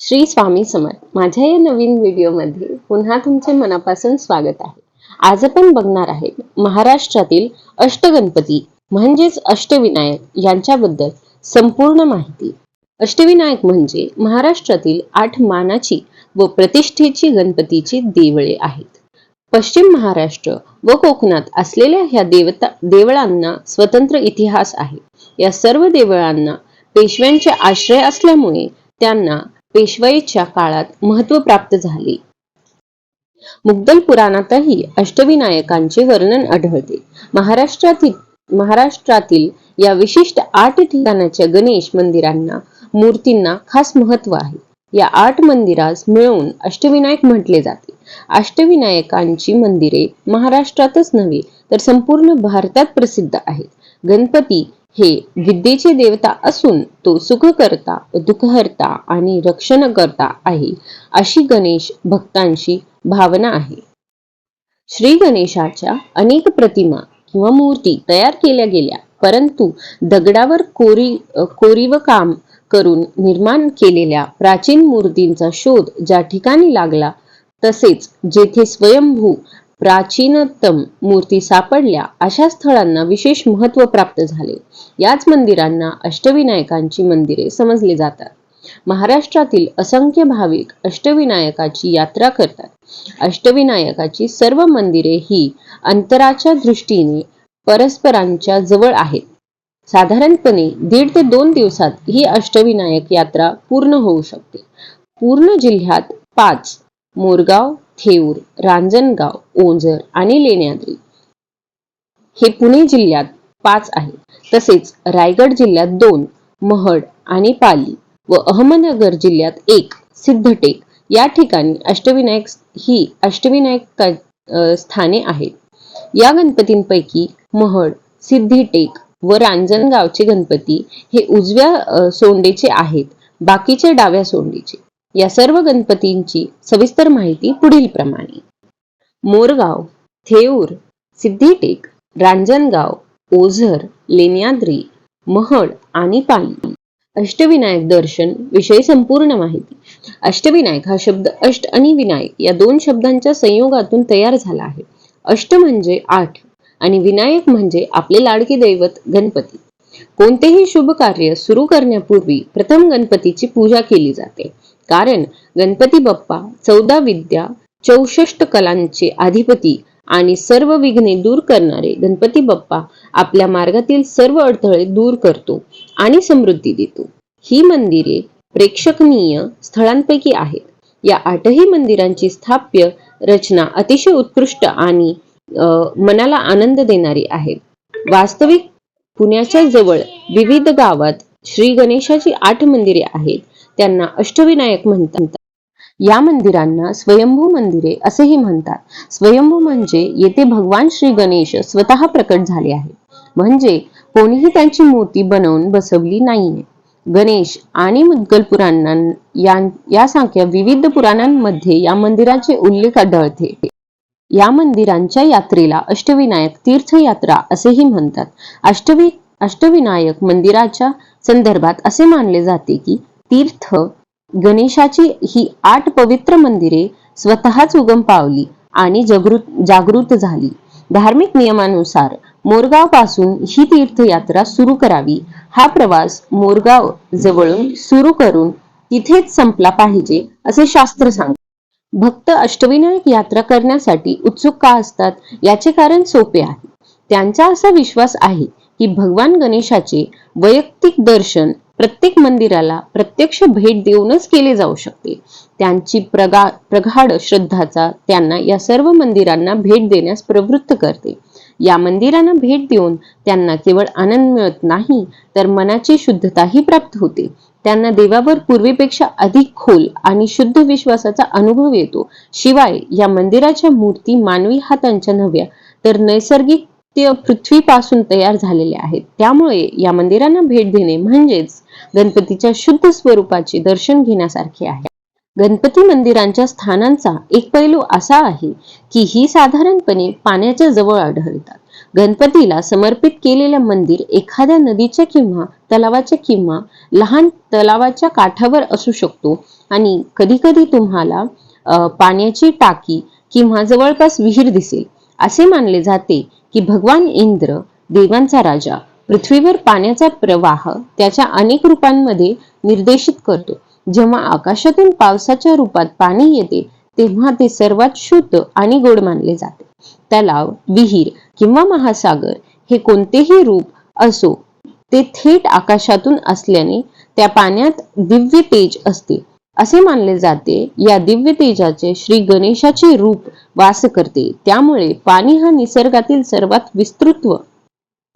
श्री स्वामी समर्थ. माझ्या या नवीन व्हिडिओमध्ये पुन्हा तुमचे मनापासून स्वागत आहे. आज आपण बघणार आहेत महाराष्ट्रातील अष्टगणपती म्हणजेच अष्टविनायक यांच्याबद्दल संपूर्ण माहिती. अष्टविनायक म्हणजे महाराष्ट्रातील आठ मानाची व प्रतिष्ठेची गणपतीची देवळे आहेत. पश्चिम महाराष्ट्र व कोकणात असलेल्या ह्या देवता देवळांना स्वतंत्र इतिहास आहे. या सर्व देवळांना पेशव्यांचे आश्रय असल्यामुळे त्यांना पेशवाईच्या काळात महत्त्व प्राप्त झाले. मुद्दल पुराणातही अष्टविनायकांचे वर्णन आढळते. महाराष्ट्रातील महाराष्ट्रातील या विशिष्ट आठ ठिकाणाच्या गणेश मंदिरांना मूर्तींना खास महत्त्व आहे. या आठ मंदिरास मिळून अष्टविनायक म्हटले जाते. अष्टविनायकांची मंदिरे महाराष्ट्रातच नव्हे तर संपूर्ण भारतात प्रसिद्ध आहेत. गणपती हे विद्येचे देवता असून तो सुखकर्ता दुःखहर्ता आणि रक्षणकर्ता आहे अशी गणेश भक्तांची भावना आहे. श्री गणेशाच्या अनेक प्रतिमा किंवा मूर्ती तयार केल्या गेल्या परंतु दगडावर कोरी कोरीव काम करून निर्माण केलेल्या प्राचीन मूर्तींचा शोध ज्या ठिकाणी लागला तसेच जेथे स्वयंभू प्राचीनतम मूर्ती सापडल्या. अशा स्थळांना विशेष महत्त्व प्राप्त झाले. याच मंदिरांना अष्टविनायकांची मंदिरे समजली जातात. महाराष्ट्रातील असंख्य भाविक अष्टविनायकाची यात्रा करतात. अष्टविनायकाची सर्व मंदिरे ही अंतराच्या दृष्टीने परस्परांच्या जवळ आहेत. साधारणपणे दीड ते दोन दिवसात ही अष्टविनायक यात्रा पूर्ण होऊ शकते. पूर्ण जिल्ह्यात पाच मोरगाव थेऊर रांजणगाव ओंझर आणि लेण्याद्री. हे पुणे जिल्ह्यात पाच आहे. तसेच रायगड जिल्ह्यात दोन महड आणि पाली व अहमदनगर जिल्ह्यात एक सिद्धटेक. या ठिकाणी अष्टविनायक ही अष्टविनायक स्थाने आहेत. या गणपतींपैकी महड सिद्धिटेक व रांजणगावचे गणपती हे उजव्या सोंडेचे आहेत. बाकीचे डाव्या सोंडेचे. या सर्व गणपतींची सविस्तर माहिती पुढील प्रमाणे. मोरगाव थेऊर सिद्धीटेक रांजणगाव ओझर लेण्याद्री महड आणि पाली अष्टविनायक दर्शन विषयी संपूर्ण माहिती. अष्टविनायक हा शब्द अष्ट आणि विनायक या दोन शब्दांच्या संयोगातून तयार झाला आहे. अष्ट म्हणजे आठ आणि विनायक म्हणजे आपले लाडके दैवत गणपती. कोणतेही शुभ कार्य सुरू करण्यापूर्वी प्रथम गणपतीची पूजा केली जाते. कारण गणपती बाप्पा चौदा विद्या चौसष्ट कलांचे अधिपती आणि सर्व विघ्ने दूर करणारे गणपती बाप्पा आपल्या मार्गातील सर्व अडथळे दूर करतो आणि समृद्धी देतो. ही मंदिरे प्रेक्षणीय स्थळांपैकी आहेत. या आठही मंदिरांची स्थाप्य रचना अतिशय उत्कृष्ट आणि मनाला आनंद देणारी आहे वास्तविक पुण्याच्या जवळ विविध गावात श्री गणेशाची आठ मंदिरे आहेत. त्यांना अष्टविनायक म्हणतात. या मंदिरांना स्वयंभू मंदिरे असेही म्हणतात. स्वयंभू म्हणजे येथे भगवान श्री गणेश स्वतः प्रकट झाले आहे म्हणजे कोणीही त्यांची मूर्ती बनवून बसवली नाहीये. गणेश आणि मुद्गल पुराणां यासारख्या विविध पुराणांमध्ये या मंदिराचे उल्लेख आढळते. या मंदिरांच्या यात्रेला अष्टविनायक तीर्थयात्रा असेही म्हणतात. अष्टवि अष्टविनायक मंदिराच्या संदर्भात असे मानले जाते की तीर्थ गणेशाची ही आठ पवित्र मंदिरे स्वतःच उगम पावली आणि जागृत जागृत झाली. धार्मिक नियमानुसार मोरगावपासून ही तीर्थयात्रा सुरू करावी. हा प्रवास मोरगाव जवळून सुरू करून तिथेच संपला पाहिजे असे शास्त्र सांग भक्त अष्टविनायक यात्रा करण्यासाठी उत्सुक का असतात याचे कारण सोपे आहे. त्यांचा असा विश्वास आहे की भगवान गणेशाचे वैयक्तिक दर्शन प्रत्येक मंदिराला प्रत्यक्ष भेट देऊनच केले जाऊ शकते. त्यांची प्रगा प्रगाढ श्रद्धाचा त्यांना या सर्व मंदिरांना भेट देण्यास प्रवृत्त करते. या मंदिरांना भेट देऊन त्यांना केवळ आनंद मिळत नाही तर मनाची शुद्धताही प्राप्त होते. त्यांना देवावर पूर्वीपेक्षा अधिक खोल आणि शुद्ध विश्वासाचा अनुभव येतो. शिवाय या मंदिराच्या मूर्ती मानवी हातांच्या नव्या तर नैसर्गिक पृथ्वीपासून तयार झालेले आहेत. त्यामुळे या मंदिरांना भेट देणे म्हणजेच गणपतीच्या शुद्ध स्वरूपाचे दर्शन घेण्यासारखे आहे. गणपती मंदिरांच्या स्थानांचा एक पैलू असा आहे की ही साधारणपणे पाण्याच्या जवळ आढळतात. गणपतीला समर्पित केलेले मंदिर एखाद्या नदीच्या किंवा तलावाच्या किंवा लहान तलावाच्या काठावर असू शकतो आणि कधी कधी तुम्हाला पाण्याची टाकी किंवा जवळपास विहीर दिसेल. असे मानले जाते की भगवान इंद्र देवांचा राजा पृथ्वीवर पाण्याचा प्रवाह त्याच्या अनेक रूपांमध्ये निर्देशित करतो. जेव्हा आकाशातून पावसाच्या रूपात पाणी येते तेव्हा ते सर्वात शुद्ध आणि गोड मानले जाते. तलाव विहीर किंवा महासागर हे कोणतेही रूप असो ते थेट आकाशातून असल्याने त्या पाण्यात दिव्य तेज असते. असे मानले जाते. या दिव्य तेजाचे श्री गणेशाचे रूप वास करते. त्यामुळे पाणी हा निसर्गातील सर्वात विस्तृत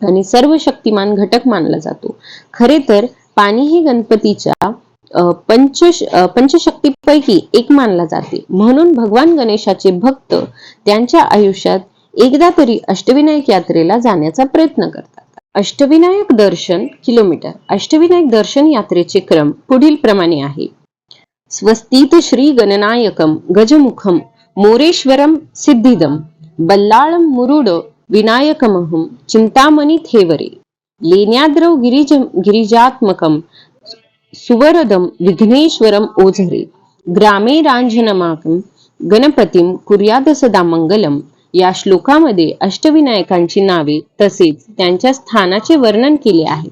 आणि सर्व शक्तिमान घटक मानला जातो. खरे तर पाणी हे गणपतीच्या पंच पंचशक्तीपैकी एक मानला जाते. म्हणून भगवान गणेशाचे भक्त त्यांच्या आयुष्यात एकदा तरी अष्टविनायक यात्रेला जाण्याचा प्रयत्न करतात. अष्टविनायक दर्शन किलोमीटर अष्टविनायक दर्शन यात्रेचे क्रम पुढील प्रमाणे आहे. स्वस्तीत श्री गणनायकम गजमुखम मोरेश्वरम सिद्धिदम बल्लाळम मुरुड विनायकमहम चिंतामणी थेवरे लेण्याद्रव गिरिज गिरिजात्मकम सुवरदम विघ्नेश्वरम ओझरे ग्रामे रांजनमाकम गणपतीम कुर्याद सदा मंगलम या श्लोकामध्ये अष्टविनायकांची नावे तसेच त्यांच्या स्थानाचे वर्णन केले आहे.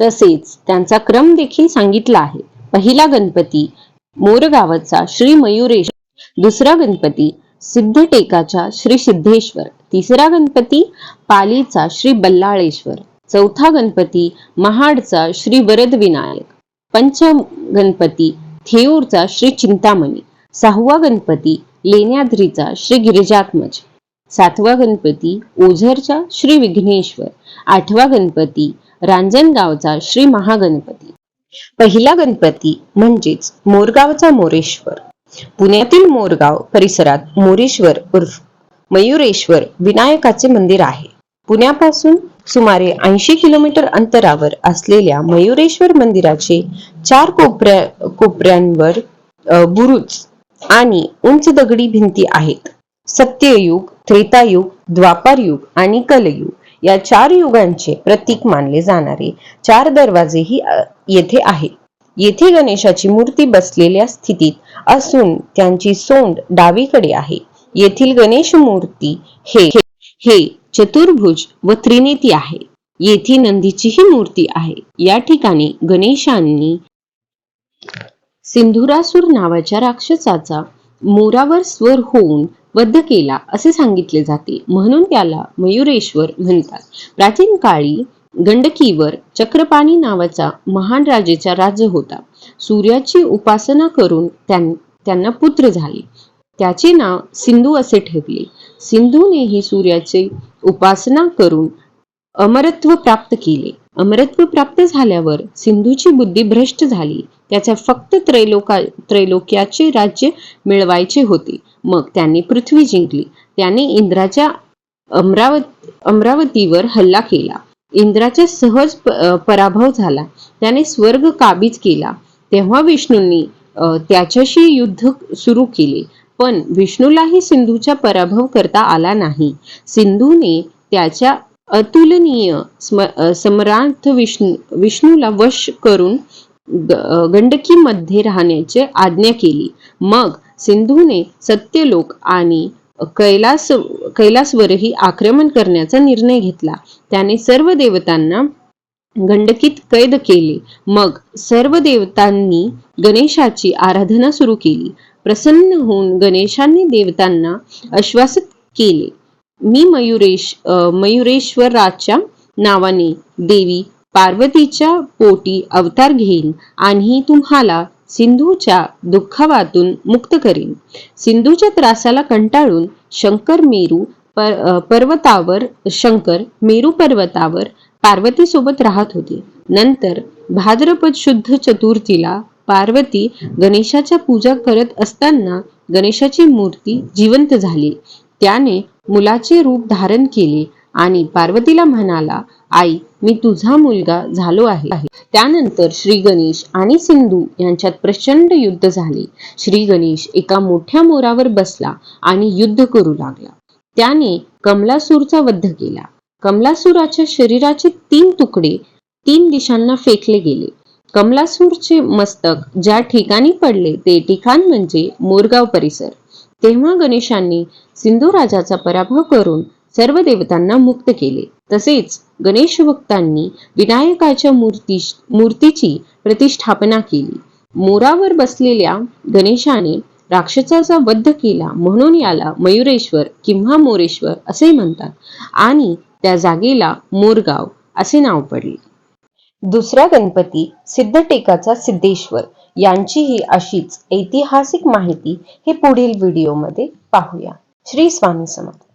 तसेच त्यांचा क्रम देखील सांगितला आहे. पहिला गणपती मोरगावचा श्री मयुरेश दुसरा गणपती सिद्धटेकाच्या श्री सिद्धेश्वर तिसरा गणपती पालीचा श्री बल्लाळेश्वर चौथा गणपती महाडचा श्री वरद विनायक पंचम गणपती थेऊरचा श्री चिंतामणी सहावा गणपती लेण्याद्रीचा श्री गिरिजात्मज सातवा गणपती ओझरचा श्री विघ्नेश्वर आठवा गणपती रांजणगावचा श्री महागणपती. पहिला गणपती म्हणजेच मोरगावचा मोरेश्वर. पुण्यातील मोरगाव परिसरात मोरेश्वर उर्फ मयुरेश्वर विनायकाचे मंदिर आहे. पुण्यापासून सुमारे ऐंशी किलोमीटर अंतरावर असलेल्या मयुरेश्वर मंदिराचे चार कोपऱ्या कोपऱ्यांवर बुरुज आणि उंच दगडी भिंती आहेत. सत्ययुग त्रेतायुग द्वापारयुग आणि कलयुग. या चार युगांचे प्रतीक मानले जाणारे चार दरवाजेही येथे आहेत. येथे गणेशाची मूर्ती बसलेल्या स्थितीत असून त्यांची सोंड डावीकडे आहे. येथील गणेश मूर्ती हे हे चतुर्भुज व त्रिनेती आहे. येथे नंदीचीही मूर्ती आहे. या ठिकाणी गणेशांनी सिंधुरासूर नावाच्या राक्षसाचा मोरावर स्वर होऊन वध केला असे सांगितले जाते. म्हणून त्याला मयुरेश्वर म्हणतात. प्राचीन काळी गंडकीवर चक्रपाणी नावाचा महान राजेचा राज्य होता. सूर्याची उपासना करून त्यां- त्यांना पुत्र झाले. त्याचे नाव सिंधू असे ठेवले सिंधूनेही सूर्याचे उपासना करून अमरत्व प्राप्त केले. अमरत्व प्राप्त झाल्यावर सिंधूची बुद्धी भ्रष्ट झाली. त्याच्या फक्त त्रैलोका त्रैलोक्याचे राज्य मिळवायचे होते. मग त्यांनी पृथ्वी जिंकली. त्याने इंद्राच्या अमरावती अमरावतीवर हल्ला केला. इंद्राचा सहज पराभव झाला. त्याने स्वर्ग काबीज केला. तेव्हा विष्णूंनी त्याच्याशी युद्ध सुरू केले. पण विष्णूलाही सिंधूचा पराभव करता आला नाही. सिंधूने त्याच्या अतुलनीय स्म- अ, सम्राट विष्णू विष्णूला वश करून गंडकीमध्ये राहण्याची आज्ञा केली. मग सिंधूने सत्यलोक आणि कैलास कैलासवरही आक्रमण करण्याचा निर्णय घेतला. त्याने सर्व देवतांना गंडकीत कैद केले. मग सर्व देवतांनी गणेशाची आराधना सुरू केली. प्रसन्न होऊन गणेशांनी देवतांना आश्वासित केले. मी मयुरेश मयुरेश्वराच्या नावाने देवी पार्वतीच्या पोटी अवतार घेईन आणि तुम्हाला सिंधूच्या दुःखावातून मुक्त करीन. सिंधूच्या त्रासाला कंटाळून शंकर मेरू पर, पर्वतावर शंकर मेरू पर्वतावर पार्वतीसोबत राहत होते. नंतर भाद्रपद शुद्ध चतुर्थीला पार्वती गणेशाच्या पूजा करत असताना गणेशाची मूर्ती जिवंत झाली. त्याने मुलाचे रूप धारण केले आणि पार्वतीला म्हणाला आई मी तुझा मुलगा झालो आहे. त्यानंतर श्री गणेश आणि सिंधू यांच्यात प्रचंड युद्ध झाले. श्री गणेश एका मोठ्या मोरावर बसला आणि युद्ध करू लागला. त्याने कमलासूरचा वध केला. कमलासुराच्या शरीराचे तीन तुकडे तीन दिशांना फेकले गेले. कमलासूरचे मस्तक ज्या ठिकाणी पडले ते ठिकाण म्हणजे मोरगाव परिसर. तेव्हा गणेशांनी सिंधू राजाचा पराभव करून सर्व देवतांना मुक्त केले. तसेच गणेश भक्तांनी विनायकाच्या मूर्ती मूर्तीची प्रतिष्ठापना केली. मोरावर बसलेल्या गणेशाने राक्षसाचा वध केला म्हणून याला मयुरेश्वर किंवा मोरेश्वर असे म्हणतात आणि त्या जागेला मोरगाव असे नाव पडले. दुसरा गणपती सिद्धटेकाचा सिद्धेश्वर यांचीही अशीच ऐतिहासिक माहिती हे पुढील व्हिडिओमध्ये पाहूया. श्री स्वामी समर्थ.